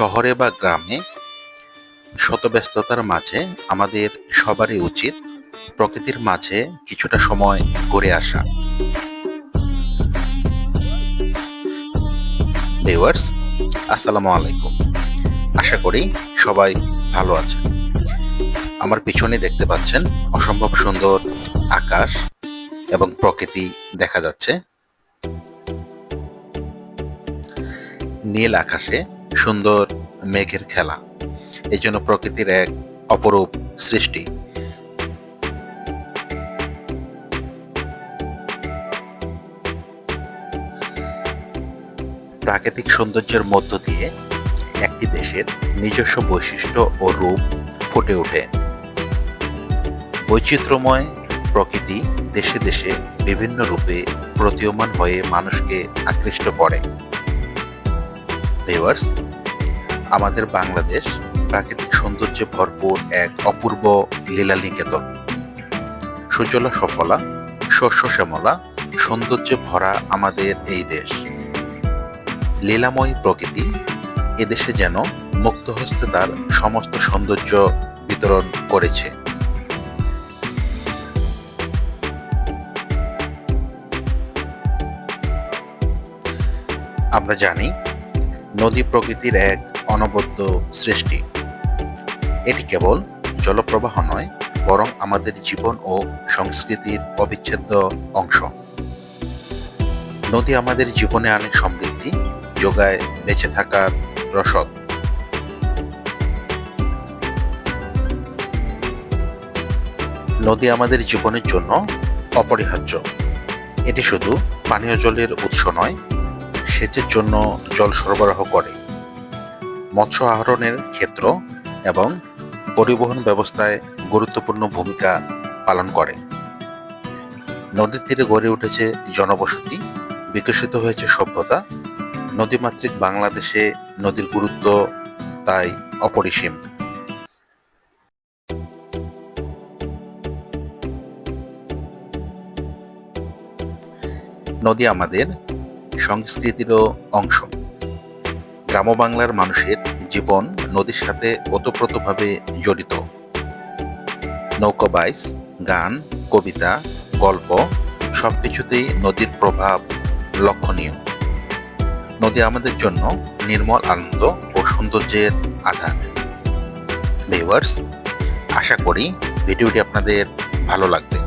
শহরে বা গ্রামে শত ব্যস্ততার মাঝে আমাদের সবারই উচিত প্রকৃতির মাঝে কিছুটা সময় ঘুরে আসা। ভিউয়ার্স, আসসালামু আলাইকুম। আশা করি সবাই ভালো আছেন। আমার পিছনে দেখতে পাচ্ছেন অসম্ভব সুন্দর আকাশ এবং প্রকৃতি দেখা যাচ্ছে। নীল আকাশে সুন্দর মেঘের খেলা। এই জন্য প্রকৃতির এক অপরূপ সৃষ্টি। প্রাকৃতিক সৌন্দর্যের মধ্য দিয়ে একটি দেশের নিজস্ব বৈশিষ্ট্য ও রূপ ফুটে ওঠে। বৈচিত্র্যময় প্রকৃতি দেশে দেশে বিভিন্ন রূপে প্রতীয়মান হয়ে মানুষকে আকৃষ্ট করে। ভিউয়ার্স আমাদের বাংলাদেশ প্রাকৃতিক সৌন্দর্যে ভরপুর এক অপূর্ব লীলানিকেতন সুজলা সফলা, শস্য শ্যামলা, সৌন্দর্যে ভরা আমাদের এই দেশ। লীলাময় প্রকৃতি, এদেশে যেন মুক্ত হস্তে তার সমস্ত সৌন্দর্য বিতরণ করেছে। আমরা জানি নদী প্রকৃতির এক অনবদ্য সৃষ্টি। এটি কেবল জলপ্রবাহ নয়, বরং আমাদের জীবন ও সংস্কৃতির অবিচ্ছেদ্য অংশ। নদী আমাদের জীবনে আনে সমৃদ্ধি, যোগায় বেঁচে থাকার রসদ। নদী আমাদের জীবনের জন্য অপরিহার্য। এটি শুধু পানীয় জলের উৎস নয় সেচের জন্য জল সরবরাহ করে। মৎস্য আহরণের ক্ষেত্র এবং পরিবহন ব্যবস্থায় গুরুত্বপূর্ণ ভূমিকা পালন করে। নদীর তীরে গড়ে উঠেছে জনবসতি, বিকশিত হয়েছে সভ্যতা, নদীমাতৃক বাংলাদেশে নদীর গুরুত্ব তাই অপরিসীম। নদী আমাদের সংস্কৃতিরও অংশ। গ্রাম বাংলার মানুষের জীবন নদীর সাথে ওতপ্রোতভাবে জড়িত। নৌকোবাইস গান, কবিতা, গল্প সবকিছুতেই নদীর প্রভাব লক্ষণীয়। নদী আমাদের জন্য নির্মল আনন্দ ও সৌন্দর্যের আধার। ভিউয়ার্স, আশা করি ভিডিওটি আপনাদের ভালো লাগবে।